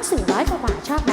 างสุดร้อยกว่าบาทชอบไหม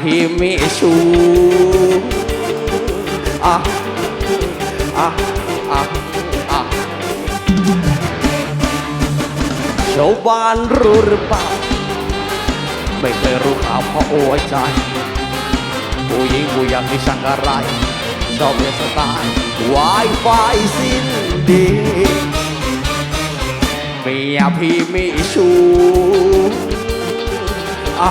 พี่มิชูอะอะอะอะชาวบ้านรู้หรือเปล่า ไม่เคยรู้ข่าวเพราะโอ้ยใจผู้หญิงผู้ยังที่สั่งอะไรชอบเรียนสไตล์วายไฟสิ้นดีเมียพี่มิชูอะ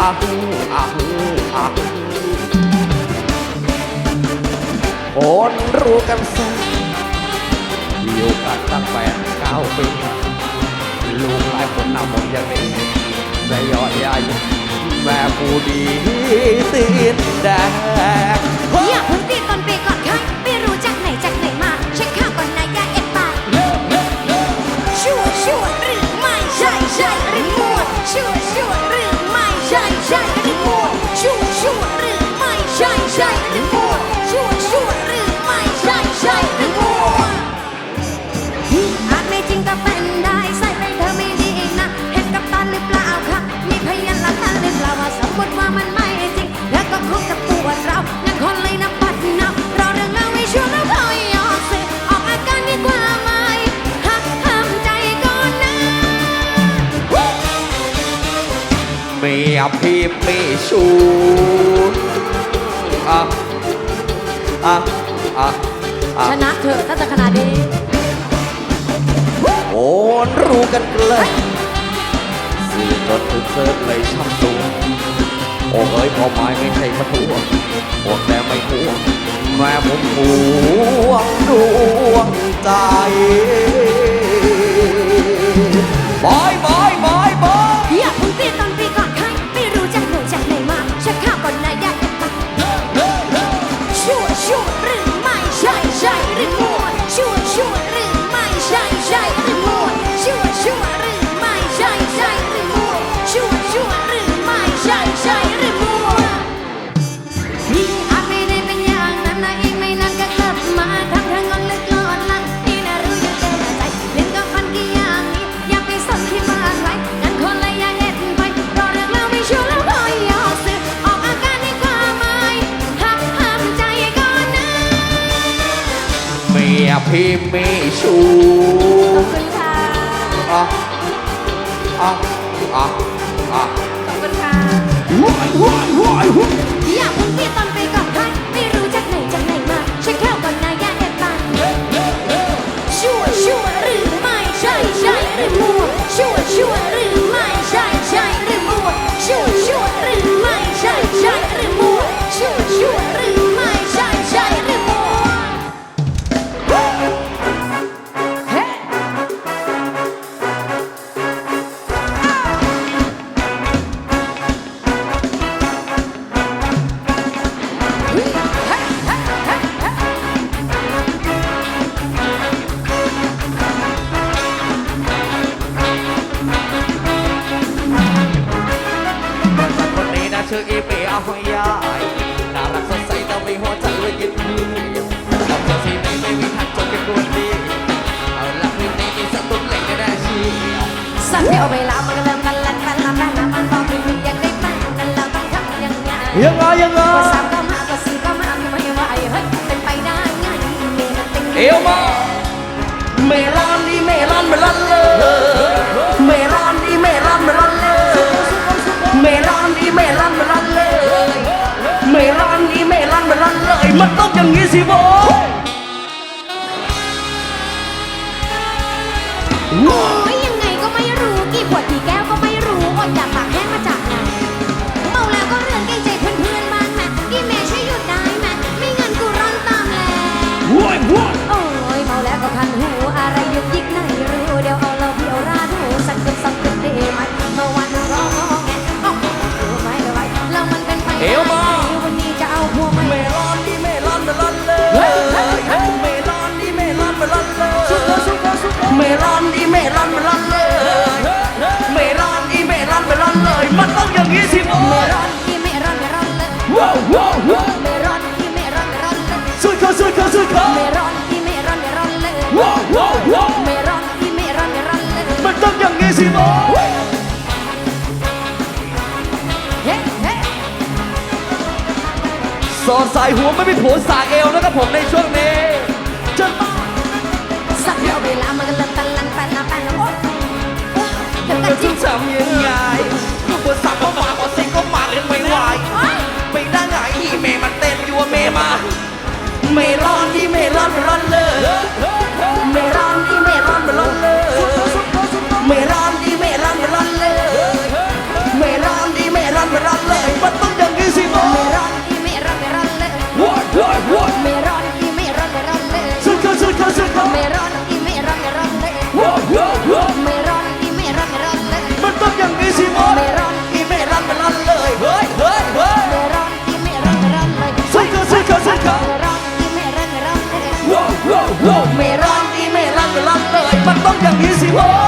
อาฮืออาฮืออาฮืคนรู้กันสักอยู่กันตั้งแปดเก้าปีลูกหลายคนนำหมดอยัางนี้ได้ยอดยายแม่ผู้ดีตีนแดงอย่าเพิ่งตีนตอนปีก่อนับพี่มีชูอะอะอะชนะเถอะถ้าจะขนาดนี้โอนรู้กันเลยสื่อรถทุเซิร์ฟเลยช่ำสูงโอ้เอ้ยพอไม้ไม่ใช่ประตูพวกแต่ไม่หัวแม่ผมห่วงดวงใจบอยบอย ที่มีชูขอบคุณค่ะอะอะอะอะขอบคุณค่ะ มันต้องอย่างนี้สิโบก็ยังไงก็ไม่รู้กี่ปวดกี่แก้วก็ไม่รู้อดอยาปากแห้งมาจากไหนเมาแล้วก็เรื่องใกใจเพื่อนๆบ้างแม่พี่เมย์ช่วยหยุดได้ไหมไม่งั้นกูร้อนตามแล้ว สายหัวไม่มีผัวสากเอวนะครับผมในช่วงนี้จะสักเวลามันก็ลันตันลันตันลันตันโอ๊ยเดี๋ยวกัจะทำยังไงผัวสากก็มาขอสิงก็มาเล่นไม่ไหวไม่ได้ไงอีเมย์มันเต้นอยู่ว่าเมย์มาเมร้อนที่เมร้อนร้อนเลยเมรอน รอ